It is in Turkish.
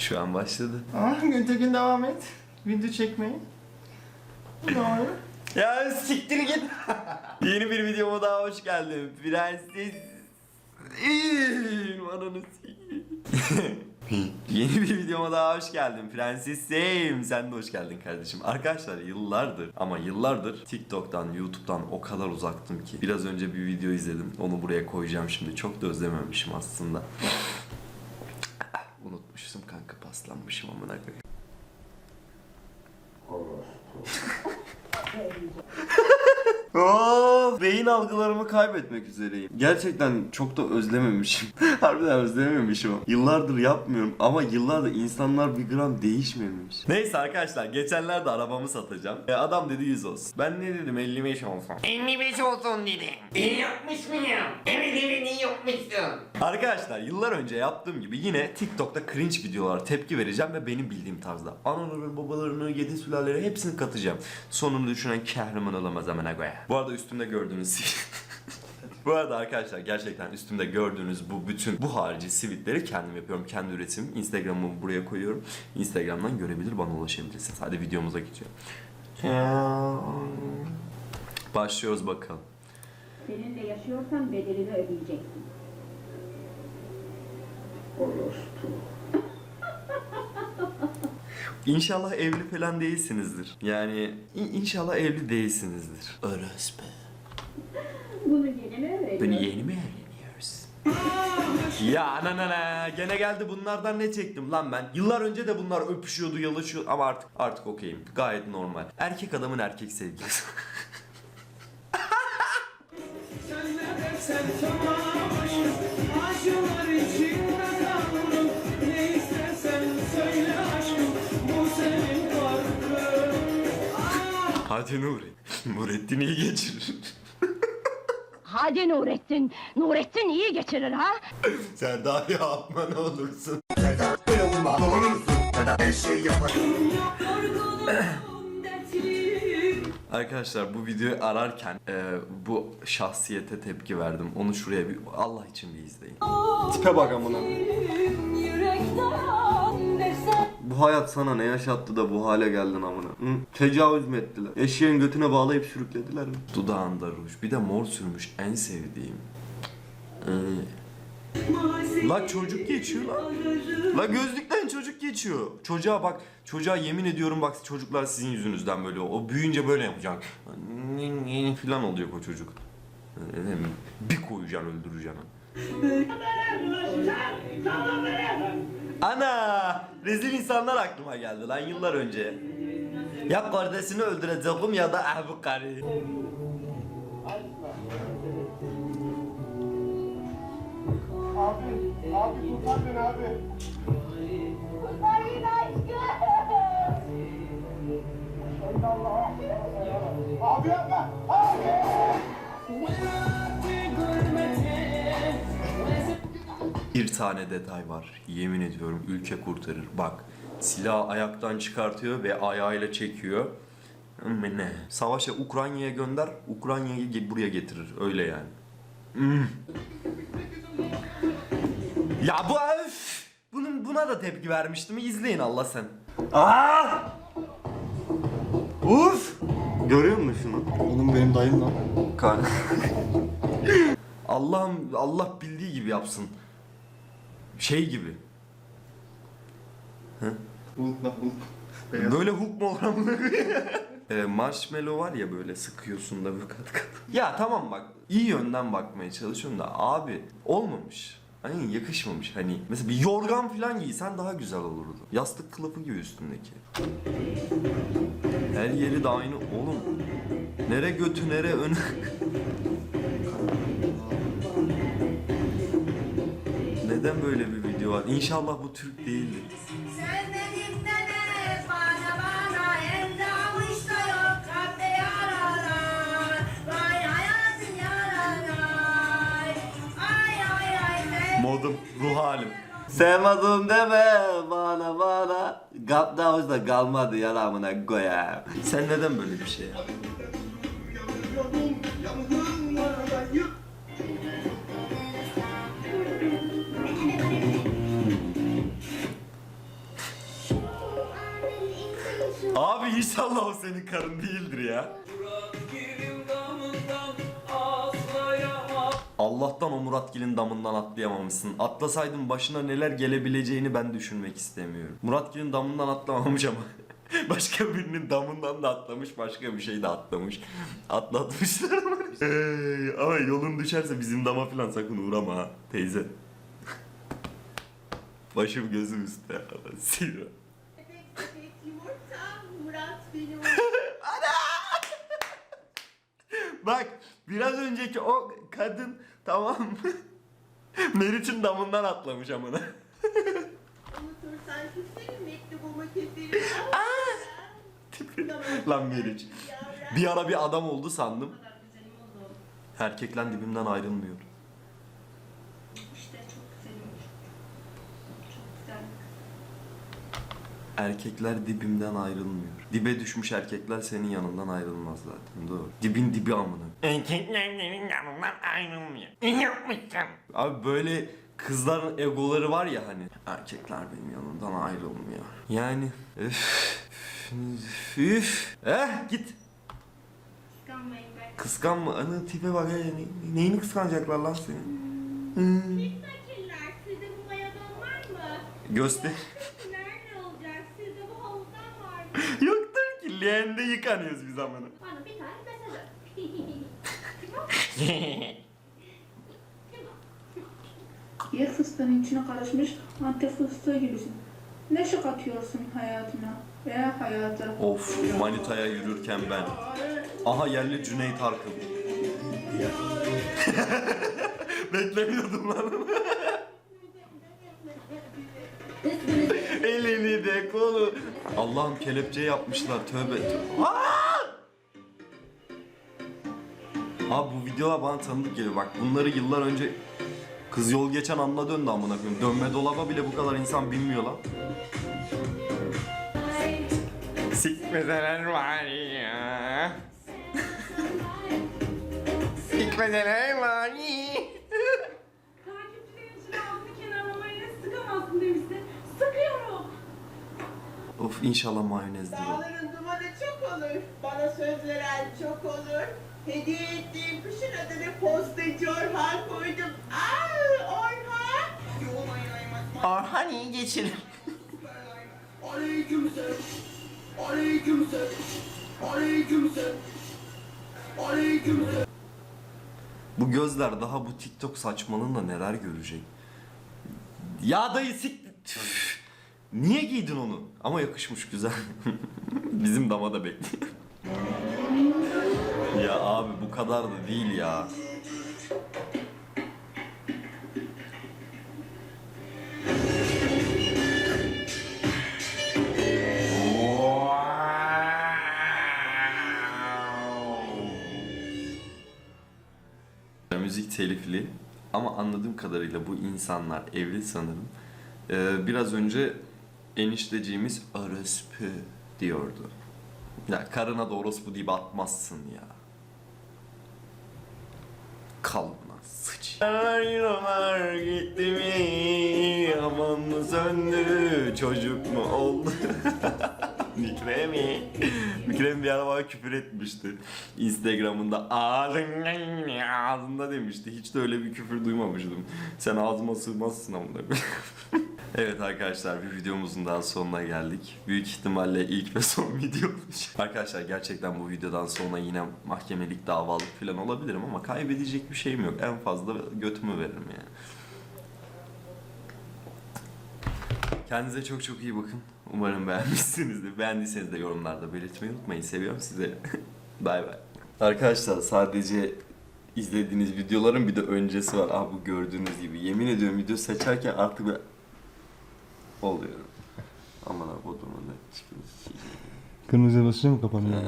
Şu an başladı. Ah, Güntekin devam et. Video çekmeyi. Doğru. Ya siktir git. Yeni bir videoma daha hoş geldin. Prenses... Ananı sikeyim. Yeni bir videoma daha hoş geldin. Prensesim. Sen de hoş geldin kardeşim. Arkadaşlar yıllardır ama yıllardır TikTok'tan, YouTube'dan o kadar uzaktım ki. Biraz önce bir video izledim. Onu buraya koyacağım şimdi. Çok da özlememişim aslında. Unutmuştum kanka paslanmışım amına koyayım. Beyin algılarımı kaybetmek üzereyim. Gerçekten çok da özlememişim. Harbiden özlememişim. Yıllardır yapmıyorum ama yıllardır insanlar bir gram değişmemiş. Neyse arkadaşlar geçenlerde arabamı satacağım. E, adam dedi 100 olsun. Ben ne dedim 55 olsun. 55 olsun dedim. İyi yapmış mıyım? Evet evet iyi yapmışsın. Arkadaşlar yıllar önce yaptığım gibi yine TikTok'ta cringe videolar tepki vereceğim ve benim bildiğim tarzda. Anaları, babalarını, yedi sülaleleri hepsini katacağım. Sonunu düşünen kahraman olamaz amına. Bu arada üstümde gördüğünüz Bu arada arkadaşlar gerçekten üstümde gördüğünüz bu bütün bu harici sivitleri kendim yapıyorum. Kendi üretim. Instagram'ımı buraya koyuyorum. Instagram'dan görebilir bana ulaşabilirsiniz. Hadi videomuza geçiyor. Başlıyoruz bakalım. Seninle yaşıyorsan bedelini ödeyeceksin. İnşallah evli falan değilsinizdir. Yani in- inşallah evli değilsinizdir. Orospu. Bunu öğreniyorsun? Beni yeni mi evleniyoruz? ya ananana gene geldi bunlardan ne çektim lan ben? Yıllar önce de bunlar öpüşüyordu yalaşıyordu ama artık artık okeyim. Gayet normal. Erkek adamın erkek sevgilisi. Sen tamamım Acılar içinde kaldım Ne istersen söyle aşkım Bu senin farkın Hadi Nuri. Nurettin iyi geçirir. Hadi Nurettin. Nurettin iyi geçirir ha. Sen daha yapma ne olursun. Arkadaşlar bu videoyu ararken e, bu şahsiyete tepki verdim. Onu şuraya bir Allah için bir izleyin. Tipe bak amına. Bu hayat sana ne yaşattı da bu hale geldin amına? Hı? Tecavüz mü ettiler? Eşeğin götüne bağlayıp sürüklediler mi? Dudağında ruj. Bir de mor sürmüş en sevdiğim. Ee. La çocuk geçiyor lan. La gözlükten çocuk geçiyor. Çocuğa bak. Çocuğa yemin ediyorum bak çocuklar sizin yüzünüzden böyle. O büyüyünce böyle yapacak. falan olacak o çocuk. Mi? Bir koyacaksın öldüreceksin. Ana! Rezil insanlar aklıma geldi lan yıllar önce. Ya kardeşini öldüreceğim ya da abi karı. Abi, abi kurtar beni abi. Tane detay var. Yemin ediyorum ülke kurtarır. Bak silah ayaktan çıkartıyor ve ayağıyla çekiyor. Ne? Savaşa Ukrayna'ya gönder, Ukrayna'yı buraya getirir. Öyle yani. Hmm. Ya bu öf! Bunun buna da tepki vermiştim. İzleyin Allah sen. Aa! Uf! Görüyor musun şunu? Oğlum benim dayım lan. Kan- Allah'ım Allah bildiği gibi yapsın. Şey gibi. Hulk lan Hulk. Beyaz. Böyle hook mu koyayım? e, marshmallow var ya böyle sıkıyorsun da böyle kat kat. Ya tamam bak iyi yönden bakmaya çalışıyorum da abi olmamış. Hani yakışmamış hani mesela bir yorgan falan giysen daha güzel olurdu. Yastık kılıfı gibi üstündeki. Her yeri de aynı oğlum. Nere götü nere önü. Neden böyle bir video var? İnşallah bu Türk değildir. Da. Modum, ruh halim. Sevmedim deme bana bana. Kapta hoşta kalmadı yaramına koyayım. Sen neden böyle bir şey yaptın? Abi inşallah o senin karın değildir ya. Allah'tan o Muratgil'in damından atlayamamışsın. Atlasaydın başına neler gelebileceğini ben düşünmek istemiyorum. Muratgil'in damından atlamamış ama. Başka birinin damından da atlamış, başka bir şey de atlamış. Atlatmışlar ama. Ey, ama yolun düşerse bizim dama falan sakın uğrama ha teyze. Başım gözüm üstte. Sira. Bak biraz önceki o kadın tamam mı? Meriç'in damından atlamış amına. Keserim. Lan Meriç. Bir ara bir adam oldu sandım. Erkekler dibimden ayrılmıyor. İşte çok güzelim. Çok güzel. Erkekler dibimden ayrılmıyor. Dibe düşmüş erkekler senin yanından ayrılmaz zaten. Doğru. Dibin dibi amına. Erkekler benim yanımdan ayrılmıyor. İyi yapmışsın. Abi böyle kızların egoları var ya hani. Erkekler benim yanımdan ayrılmıyor. Yani üf. Üf. üf. Eh git. Kıskanmayın be. Kıskanma. Ana tipe bak. ya. Ne- Neyini kıskanacaklar lan senin? Hmm. Fakirler sizde bu mayadan var mı? Göster. Nerede olacak? Sizde bu havuzdan var mı? Yoktur ki. Leğende yıkanıyoruz biz amına. Bana bir tane mesaj at. Yer fıstığın içine karışmış antep fıstığı gibisin. Neşe katıyorsun hayatına veya hayata. Of manitaya yürürken ben. Aha yerli Cüneyt Arkın. Beklemiyordum lan. Elini de kolu. Allah'ım kelepçe yapmışlar tövbe. tövbe. Aa! Abi bu videolar bana tanıdık geliyor. Bak bunları yıllar önce kız yol geçen anla döndü amına koyayım. Dönme dolaba bile bu kadar insan binmiyor lan. Sikmeseler var ya. Sikmeseler var ya. Of inşallah mayonezdir o. Dağların dumanı çok olur. Bana söz veren çok olur. Hediye ettiğim kuşun adını postacı Orhan koydum. Aa Orhan. Orhan iyi geçirir. Aleykümselam Aleykümselam Aleykümselam Aleykümselam Bu gözler daha bu TikTok saçmalığında neler görecek? Ya dayı sik... Üf! Niye giydin onu? Ama yakışmış güzel. Bizim dama da bekliyor. ya abi bu kadar da değil ya. Müzik telifli ama anladığım kadarıyla bu insanlar evli sanırım. Ee, biraz önce enişteciğimiz orospu diyordu. Ya karına da orospu deyip atmazsın ya. Kalbına sıç. Aynalar gitti mi? Aman mı söndü? Çocuk mu oldu? Mikremi. Mikremi bir ara bana küfür etmişti. Instagram'ında ağzında demişti. Hiç de öyle bir küfür duymamıştım. Sen ağzıma sığmazsın koyayım. Evet arkadaşlar bir videomuzun daha sonuna geldik. Büyük ihtimalle ilk ve son video olacak. Arkadaşlar gerçekten bu videodan sonra yine mahkemelik davalık falan olabilirim ama kaybedecek bir şeyim yok. En fazla götümü veririm yani. Kendinize çok çok iyi bakın. Umarım beğenmişsinizdir. Beğendiyseniz de yorumlarda belirtmeyi unutmayın. Seviyorum sizi. bay bay. Arkadaşlar sadece izlediğiniz videoların bir de öncesi var. Ah bu gördüğünüz gibi. Yemin ediyorum video seçerken artık bir oluyor. Aman ha bodumun da çıkmış. Kırmızıya basınca mı kapanıyor?